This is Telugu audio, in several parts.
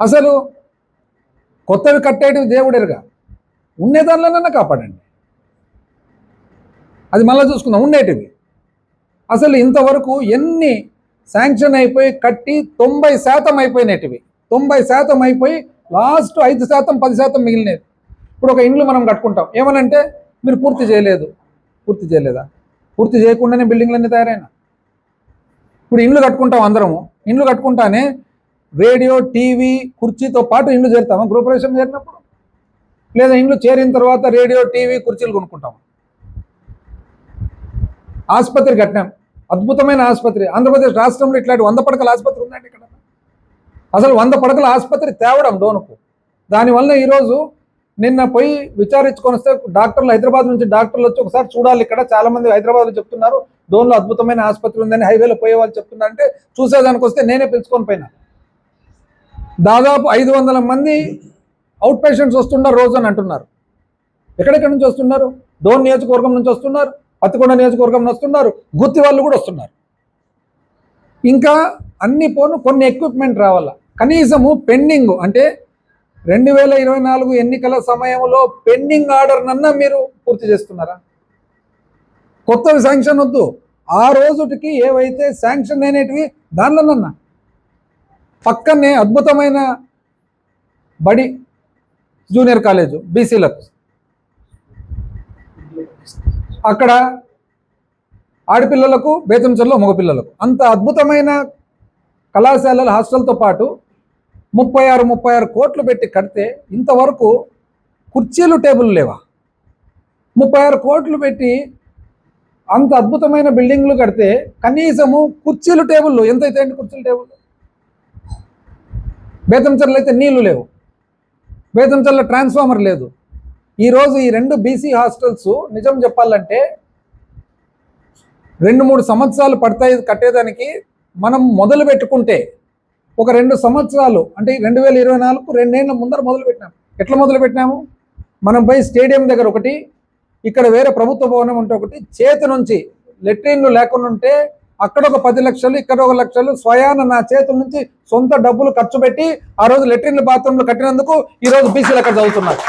అసలు కొత్తవి కట్టేటివి దేవుడెరుగా. ఉండే దానిలోనన్నా కాపాడండి. అది మళ్ళీ చూసుకుందాం ఉండేటివి. అసలు ఇంతవరకు ఎన్ని శాంక్షన్ అయిపోయి కట్టి తొంభై శాతం అయిపోయినటివి. తొంభై శాతం అయిపోయి లాస్ట్ ఐదు శాతం పది శాతం మిగిలినది ఇప్పుడు ఒక ఇండ్లు మనం కట్టుకుంటాం. ఏమనంటే మీరు పూర్తి చేయలేదు. పూర్తి చేయలేదా? పూర్తి చేయకుండానే బిల్డింగ్లన్నీ తయారైనా? ఇప్పుడు ఇండ్లు కట్టుకుంటాం అందరము. ఇండ్లు కట్టుకుంటానే రేడియో టీవీ కుర్చీతో పాటు ఇండ్లు చేరుతామా? గృహప్రవేశం చేరినప్పుడు? లేదా ఇండ్లు చేరిన తర్వాత రేడియో టీవీ కుర్చీలు కొనుక్కుంటాం? ఆసుపత్రి కట్టినాం. అద్భుతమైన ఆసుపత్రి. ఆంధ్రప్రదేశ్ రాష్ట్రంలో ఇట్లాంటి వంద పడకల ఆసుపత్రి ఉందండి ఇక్కడ. అసలు వంద పడకల ఆసుపత్రి తేవడం డోనుకు దానివల్ల ఈరోజు నిన్న పోయి విచారించుకొని వస్తే డాక్టర్లు హైదరాబాద్ నుంచి డాక్టర్లు వచ్చి ఒకసారి చూడాలి ఇక్కడ. చాలా మంది హైదరాబాద్లో చెప్తున్నారు డోన్లో అద్భుతమైన ఆసుపత్రి ఉందని హైవేలో పోయే వాళ్ళు చెప్తున్నారంటే చూసేదానికి వస్తే నేనే పిలుచుకొని పోయినా. దాదాపు ఐదు వందల మంది అవుట్ పేషెంట్స్ వస్తున్నారు రోజు అని అంటున్నారు. ఎక్కడెక్కడి నుంచి వస్తున్నారు? డోన్ నియోజకవర్గం నుంచి వస్తున్నారు పత్తికొండ నియోజకవర్గం నుంచి వస్తున్నారు గుత్తి వాళ్ళు కూడా వస్తున్నారు. ఇంకా అన్ని పోను కొన్ని ఎక్విప్మెంట్ రావాల? కనీసము పెండింగ్ అంటే రెండు వేల ఇరవై నాలుగు ఎన్నికల సమయంలో పెండింగ్ ఆర్డర్ నన్నా మీరు పూర్తి చేస్తున్నారా? కొత్తవి శాంక్షన్ వద్దు. ఆ రోజుటికి ఏవైతే శాంక్షన్ అయినటివి దానిలోనన్నా పక్కనే అద్భుతమైన బడి జూనియర్ కాలేజు బీసీలకు. అక్కడ ఆడపిల్లలకు బేతంచెల్లో మగపిల్లలకు. అంత అద్భుతమైన కళాశాలల హాస్టల్తో పాటు ముప్పై ఆరు ముప్పై ఆరు కోట్లు పెట్టి కడితే ఇంతవరకు కుర్చీలు టేబుల్ లేవా? ముప్పై ఆరు కోట్లు పెట్టి అంత అద్భుతమైన బిల్డింగ్లు కడితే కనీసము కుర్చీలు టేబుల్ ఎంతైతే అండి కుర్చీలు టేబుల్ బేతంచర్లు అయితే నీళ్ళు లేవు. బేతంచర్ల ట్రాన్స్ఫార్మర్ లేదు. ఈరోజు ఈ రెండు బీసీ హాస్టల్స్ నిజం చెప్పాలంటే రెండు మూడు సంవత్సరాలు పడతాయి కట్టేదానికి మనం మొదలు పెట్టుకుంటే ఒక రెండు సంవత్సరాలు అంటే రెండు వేల ఇరవై నాలుగు రెండేళ్ళ ముందర మొదలు పెట్టినాం. ఎట్లా మొదలు పెట్టినాము? మనం పోయి స్టేడియం దగ్గర ఒకటి ఇక్కడ వేరే ప్రభుత్వ భవనం ఉంటే ఒకటి చేతి నుంచి లెట్రిన్లు లేకుండా ఉంటే అక్కడ ఒక పది లక్షలు ఇక్కడ ఒక లక్షలు స్వయాన నా చేతి నుంచి సొంత డబ్బులు ఖర్చు పెట్టి ఆ రోజు లెట్రిన్లు బాత్రూంలు కట్టినందుకు ఈ రోజు బీసీలు అక్కడ చదువుతున్నారు.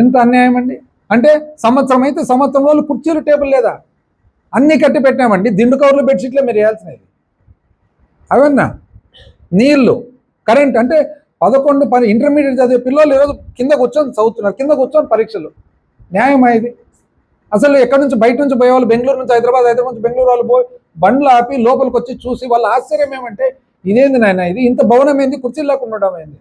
ఎంత అన్యాయం అండి? అంటే సంవత్సరం అయితే సంవత్సరం రోజులు కుర్చీలు టేబుల్ లేదా? అన్నీ కట్టి పెట్టామండి. దిండు కవర్లు బెడ్షీట్లే మీరు వేయాల్సినవి. అవన్నా నీళ్ళు కరెంట్ అంటే పదకొండు పది ఇంటర్మీడియట్ చదివే పిల్లలు ఈరోజు కింద కూర్చొని చదువుతున్నారు. కింద కూర్చొని పరీక్షలు. న్యాయం ఇది? అసలు ఎక్కడి నుంచి బయట నుంచి పోయే వాళ్ళు బెంగళూరు నుంచి హైదరాబాద్ హైదరాబాద్ నుంచి బెంగళూరు వాళ్ళు పోయి బండ్లు ఆపి లోపలికి వచ్చి చూసి వాళ్ళ ఆశ్చర్యం ఏమంటే ఇదేంది నాయన ఇది? ఇంత భవనం ఏంది? కుర్చీలు లేకుండా ఉండడం ఏంది?